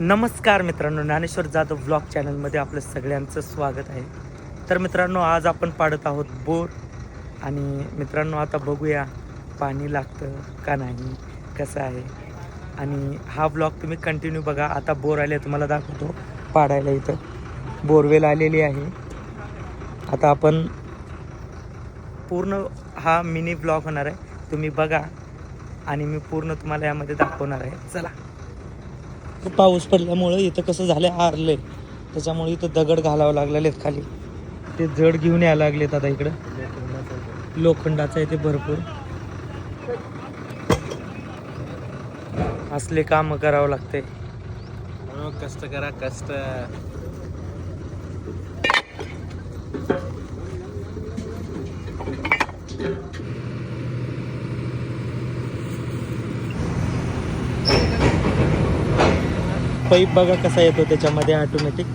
नमस्कार मित्रांनो ज्ञानेश्वर जाधव ब्लॉग चॅनलमध्ये आपलं सगळ्यांचं स्वागत आहे. तर मित्रांनो आज आपण पाडत आहोत बोर. आणि मित्रांनो आता बघूया पाणी लागतं का नाही कसं आहे. आणि हा ब्लॉग तुम्ही कंटिन्यू बघा. आता बोर आले तुम्हाला दाखवतो पाडायला इथं. बोरवेल आलेली आहे. आता आपण पूर्ण हा मिनी ब्लॉग होणार आहे. तुम्ही बघा. आणि मी पूर्ण तुम्हाला यामध्ये दाखवणार आहे. चला. पाऊस पडल्यामुळं इथं कसं झालं हारले त्याच्यामुळे इथं दगड घालावं लागलेले आहेत खाली. ते जड घेऊन यायला लागलेत आता इकडं. लोखंडाचं आहे ते भरपूर. असले काम करावं लागते हो, कष्ट करा कष्ट. पाईप बघा कसा येतो त्याच्यामध्ये ऑटोमॅटिक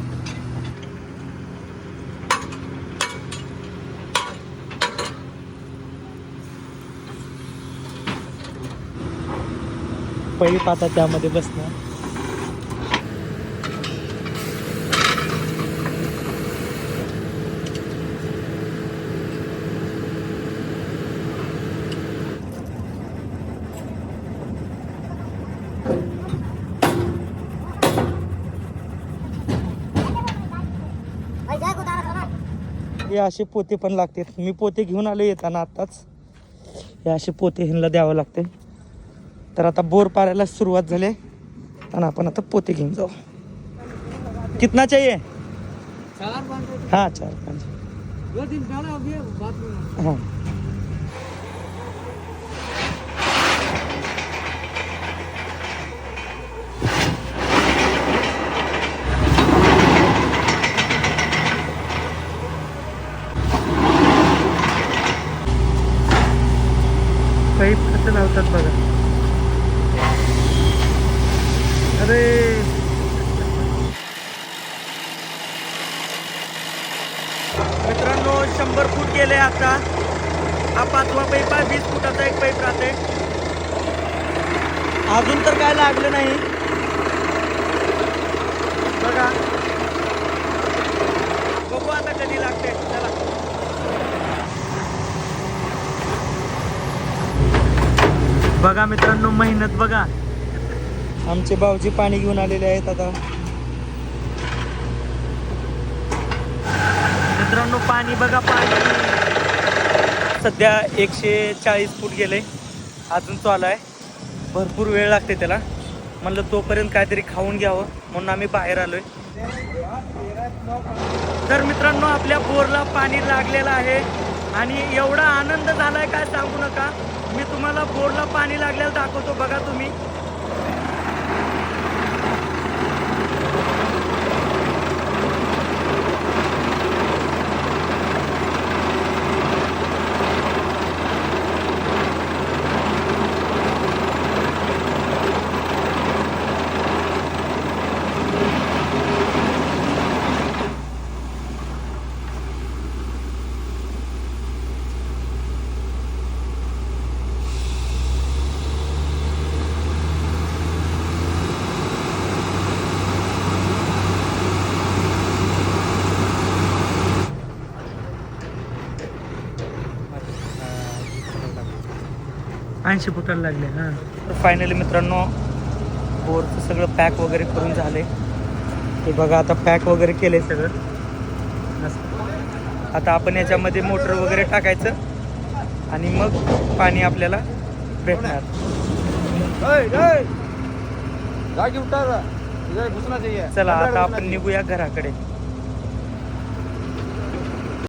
पाईप आता त्यामध्ये बसणार. हे असे पोते पण लागते मी पोते घेऊन आलो येताना आत्ताच हे असे पोते ह्यांना द्यावं लागते तर आता बोर पारायला सुरुवात झाली. आणि आपण आता पोते घेऊन जाऊ. कितना चाहिए? हाँ चार पाँच हाँ पाईप कसं लावतात बघा. अरे. मित्रांनो शंभर फूट गेले आता. हा पाचवा पाईप आहे वीस फुटाचा एक पाईप राहते. अजून तर काय लागलं नाही. बघा. बघू आता कधी लागते. चला. बघा मित्रांनो मेहनत बघा. आमचे भाऊजी पाणी घेऊन आलेले आहेत आता. मित्रांनो पाणी बघा पाणी. सध्या एकशे चाळीस फूट गेले. अजून चालू आहे. भरपूर वेळ लागते त्याला. म्हणलं तोपर्यंत काहीतरी खाऊन घ्यावं म्हणून आम्ही बाहेर आलोय. तर मित्रांनो आपल्या बोरला पाणी लागलेलं आहे. आणि एवढा आनंद झालाय काय सांगू नका. मी तुम्हाला बोर्डला पाणी लागलेलं दाखवतो बघा तुम्ही. ऐंशी फुटाला लागले हां. तर फायनली मित्रांनो बोरचं सगळं पॅक वगैरे करून झाले. ते बघा आता पॅक वगैरे केले सगळं. असं. आता आपण याच्यामध्ये मोटर वगैरे टाकायचं आणि मग पाणी आपल्याला भेटणार. जागी उठा घुसना चाहिए चला आता आपण निघूया घराकडे.